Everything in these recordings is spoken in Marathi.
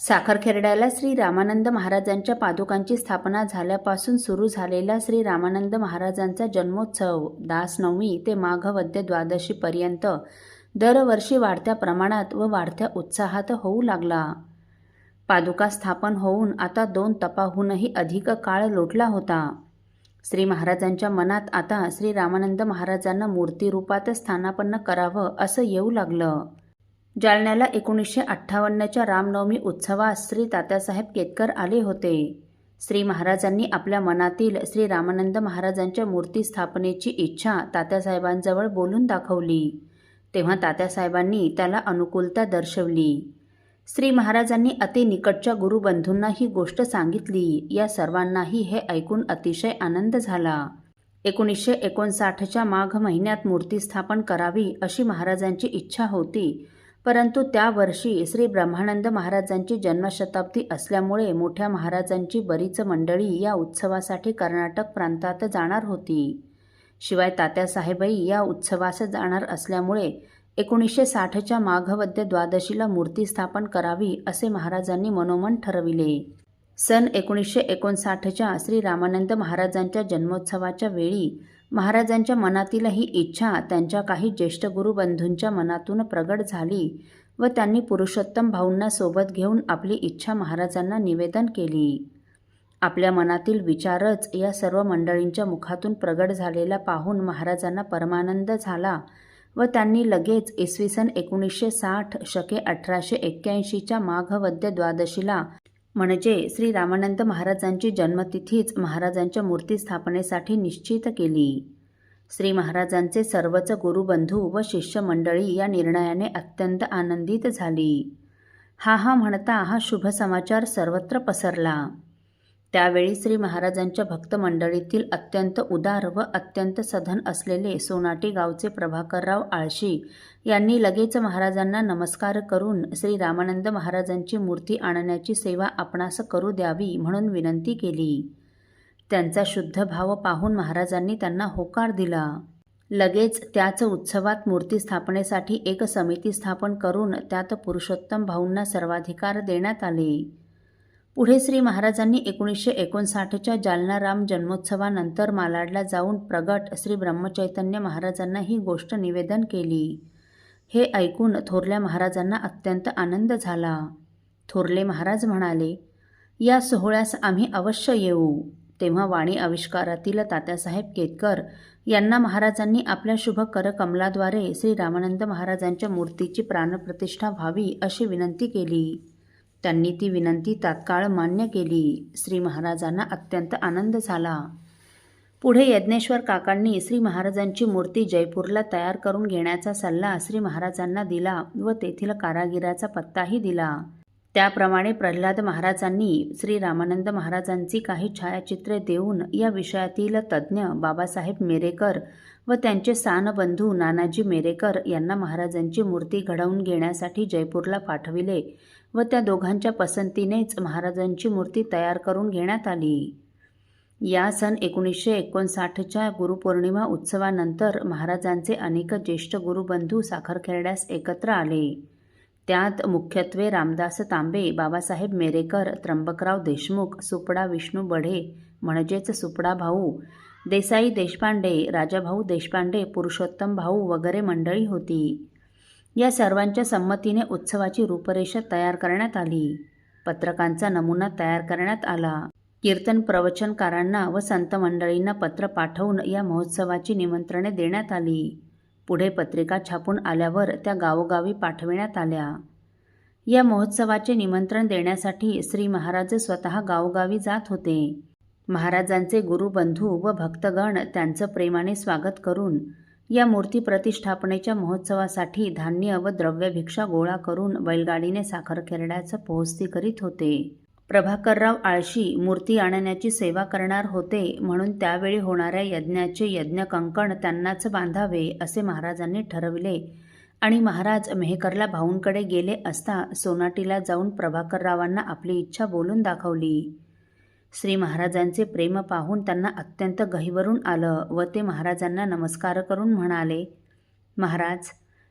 साखरखेरड्याला श्री रामानंद महाराजांच्या पादुकांची स्थापना झाल्यापासून सुरू झालेला श्री रामानंद महाराजांचा जन्मोत्सव. दासनवमी ते माघवद्य द्वादशीपर्यंत दरवर्षी वाढत्या प्रमाणात व वाढत्या उत्साहात होऊ लागला. पादुका स्थापन होऊन आता दोन तपाहूनही अधिक काळ लोटला होता. श्री महाराजांच्या मनात आता श्री रामानंद महाराजांना मूर्तिरूपात स्थानापन्न करावं असं येऊ लागलं. जालन्याला एकोणीसशे अठ्ठावन्नच्या रामनवमी उत्सवात श्री तात्यासाहेब केतकर आले होते. श्री महाराजांनी आपल्या मनातील श्री रामानंद महाराजांच्या मूर्ती स्थापनेची इच्छा तात्यासाहेबांजवळ बोलून दाखवली. तेव्हा तात्यासाहेबांनी त्याला अनुकूलता दर्शवली. श्री महाराजांनी अति निकटच्या गुरुबंधूंना ही गोष्ट सांगितली. या सर्वांनाही हे ऐकून अतिशय आनंद झाला. एकोणीसशे एकोणसाठच्या माघ महिन्यात मूर्ती स्थापन करावी अशी महाराजांची इच्छा होती. परंतु त्या वर्षी श्री ब्रह्मानंद महाराजांची जन्मशताब्दी असल्यामुळे मोठ्या महाराजांची बरीच मंडळी या उत्सवासाठी कर्नाटक प्रांतात जाणार होती. शिवाय तात्यासाहेबही या उत्सवास जाणार असल्यामुळे एकोणीसशे साठच्या माघवद्य द्वादशीला मूर्ती स्थापन करावी असे महाराजांनी मनोमन ठरविले. सन एकोणीसशे एकोणसाठच्या श्री रामानंद महाराजांच्या जन्मोत्सवाच्या वेळी महाराजांच्या मनातील ही इच्छा त्यांच्या काही ज्येष्ठ गुरुबंधूंच्या मनातून प्रगट झाली व त्यांनी पुरुषोत्तम भाऊंना सोबत घेऊन आपली इच्छा महाराजांना निवेदन केली. आपल्या मनातील विचारच या सर्व मंडळींच्या मुखातून प्रगट झालेला पाहून महाराजांना परमानंद झाला व त्यांनी लगेच इसवी सन एकोणीसशे साठ शके अठराशे एक्क्याऐंशीच्या माघवद्य द्वादशीला म्हणजे श्री रामानंद महाराजांची जन्मतिथीच महाराजांच्या मूर्ती स्थापनेसाठी निश्चित केली. श्री महाराजांचे सर्वच गुरुबंधू व शिष्यमंडळी या निर्णयाने अत्यंत आनंदित झाली. हा हा म्हणता हा शुभ समाचार सर्वत्र पसरला. त्यावेळी श्री महाराजांच्या भक्त मंडळीतील अत्यंत उदार व अत्यंत सधन असलेले सोनाटी गावचे प्रभाकरराव आळशी यांनी लगेच महाराजांना नमस्कार करून श्री रामानंद महाराजांची मूर्ती आणण्याची सेवा आपणास करू द्यावी म्हणून विनंती केली. त्यांचा शुद्ध भाव पाहून महाराजांनी त्यांना होकार दिला. लगेच त्याच उत्सवात मूर्ती स्थापनेसाठी एक समिती स्थापन करून त्यात पुरुषोत्तम भाऊंना सर्वाधिकार देण्यात आले. पुढे श्री महाराजांनी एकोणीसशे एकोणसाठच्या जालना राम जन्मोत्सवानंतर मालाडला जाऊन प्रगट श्री ब्रह्मचैतन्य महाराजांना ही गोष्ट निवेदन केली. हे ऐकून थोरल्या महाराजांना अत्यंत आनंद झाला. थोरले महाराज म्हणाले या सोहळ्यास आम्ही अवश्य येऊ. तेव्हा वाणी आविष्कारातील तात्यासाहेब केतकर यांना महाराजांनी आपल्या शुभ करकमलाद्वारे श्री रामानंद महाराजांच्या मूर्तीची प्राणप्रतिष्ठा व्हावी अशी विनंती केली. त्यांनी ती विनंती तात्काळ मान्य केली. श्री महाराजांना अत्यंत आनंद झाला. पुढे यज्ञेश्वर काकांनी श्री महाराजांची मूर्ती जयपूरला तयार करून घेण्याचा सल्ला श्री महाराजांना दिला व तेथील कारागिराचा पत्ताही दिला. त्याप्रमाणे प्रल्हाद महाराजांनी श्री रामानंद महाराजांची काही छायाचित्रे देऊन या विषयातील तज्ज्ञ बाबासाहेब मेरेकर व त्यांचे सानबंधू नानाजी मेरेकर यांना महाराजांची मूर्ती घडवून घेण्यासाठी जयपूरला पाठविले व त्या दोघांच्या पसंतीनेच महाराजांची मूर्ती तयार करून घेण्यात आली. या सन एकोणीसशे एकोणसाठच्या गुरुपौर्णिमा उत्सवानंतर महाराजांचे अनेक ज्येष्ठ गुरुबंधू साखरखेरड्यास एकत्र आले. त्यात मुख्यत्वे रामदास तांबे बाबासाहेब मेरेकर त्र्यंबकराव देशमुख सुपडा विष्णू बढे म्हणजेच सुपडा भाऊ देसाई देशपांडे राजाभाऊ देशपांडे पुरुषोत्तम भाऊ वगैरे मंडळी होती. या सर्वांच्या संमतीने उत्सवाची रूपरेषा तयार करण्यात आली. पत्रकांचा नमुना तयार करण्यात आला. कीर्तन प्रवचनकारांना व संत मंडळींना पत्र पाठवून या महोत्सवाची निमंत्रणे देण्यात आली. पुढे पत्रिका छापून आल्यावर त्या गावोगावी पाठविण्यात आल्या. या महोत्सवाचे निमंत्रण देण्यासाठी श्री महाराज स्वतः गावोगावी जात होते. महाराजांचे गुरुबंधू व भक्तगण त्यांचं प्रेमाने स्वागत करून या मूर्ती प्रतिष्ठापनेच्या महोत्सवासाठी धान्य व द्रव्यभिक्षा गोळा करून बैलगाडीने साखरखेरड्याचं पोहोचती करीत होते. प्रभाकरराव आळशी मूर्ती आणण्याची सेवा करणार होते म्हणून त्यावेळी होणाऱ्या यज्ञाचे यज्ञकंकण त्यांनाच बांधावे असे महाराजांनी ठरविले. आणि महाराज मेहकरला भाऊंकडे गेले असता सोनाटीला जाऊन प्रभाकररावांना आपली इच्छा बोलून दाखवली. श्री महाराजांचे प्रेम पाहून त्यांना अत्यंत गहिवरून आलं व ते महाराजांना नमस्कार करून म्हणाले महाराज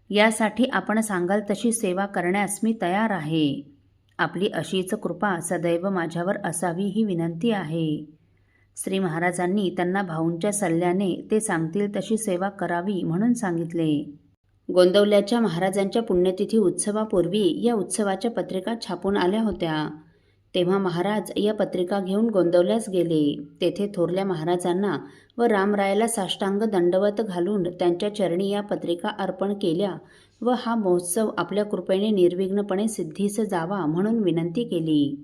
यासाठी आपण सांगाल तशी सेवा करण्यास मी तयार आहे. आपली अशीच कृपा सदैव माझ्यावर असावी ही विनंती आहे. श्री महाराजांनी त्यांना भाऊंच्या सल्ल्याने ते सांगतील तशी सेवा करावी म्हणून सांगितले. गोंदवल्याच्या महाराजांच्या पुण्यतिथी उत्सवापूर्वी या उत्सवाच्या पत्रिका छापून आल्या होत्या. तेव्हा महाराज या पत्रिका घेऊन गोंदवल्यास गेले. तेथे थोरल्या महाराजांना व रामरायाला साष्टांग दंडवत घालून त्यांच्या चरणी या पत्रिका अर्पण केल्या व हा महोत्सव आपल्या कृपेने निर्विघ्नपणे सिद्धीस जावा म्हणून विनंती केली.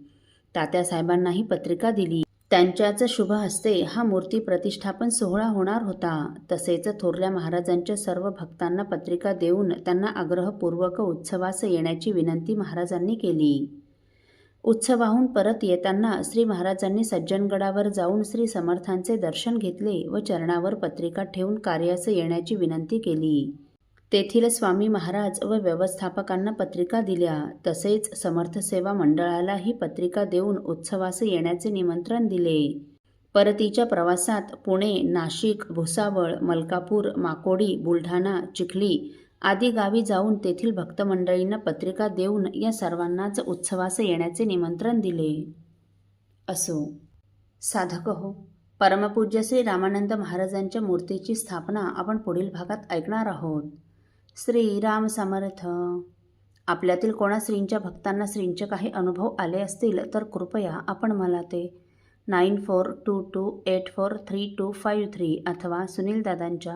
तात्यासाहेबांनाही पत्रिका दिली. त्यांच्याच शुभ हस्ते हा मूर्ती प्रतिष्ठापन सोहळा होणार होता. तसेच थोरल्या महाराजांच्या सर्व भक्तांना पत्रिका देऊन त्यांना आग्रहपूर्वक उत्सवास येण्याची विनंती महाराजांनी केली. उत्सवाहून परत येताना श्री महाराजांनी सज्जनगडावर जाऊन श्री समर्थांचे दर्शन घेतले व चरणावर पत्रिका ठेवून कार्यास येण्याची विनंती केली. तेथील स्वामी महाराज व व्यवस्थापकांना पत्रिका दिल्या. तसेच समर्थ सेवा मंडळालाही पत्रिका देऊन उत्सवास येण्याचे निमंत्रण दिले. परतीच्या प्रवासात पुणे नाशिक भुसावळ मलकापूर माकोडी बुलढाणा चिखली आदी गावी जाऊन तेथील भक्तमंडळींना पत्रिका देऊन या सर्वांनाच उत्सवास येण्याचे निमंत्रण दिले. असो. साधक हो. परमपूज्य श्री रामानंद महाराजांच्या मूर्तीची स्थापना आपण पुढील भागात ऐकणार आहोत. श्री राम समर्थ. आपल्यातील कोणा श्रींच्या भक्तांना श्रींचे काही अनुभव आले असतील तर कृपया आपण मला ते nine four two two eight four three two five three अथवा सुनील दादांच्या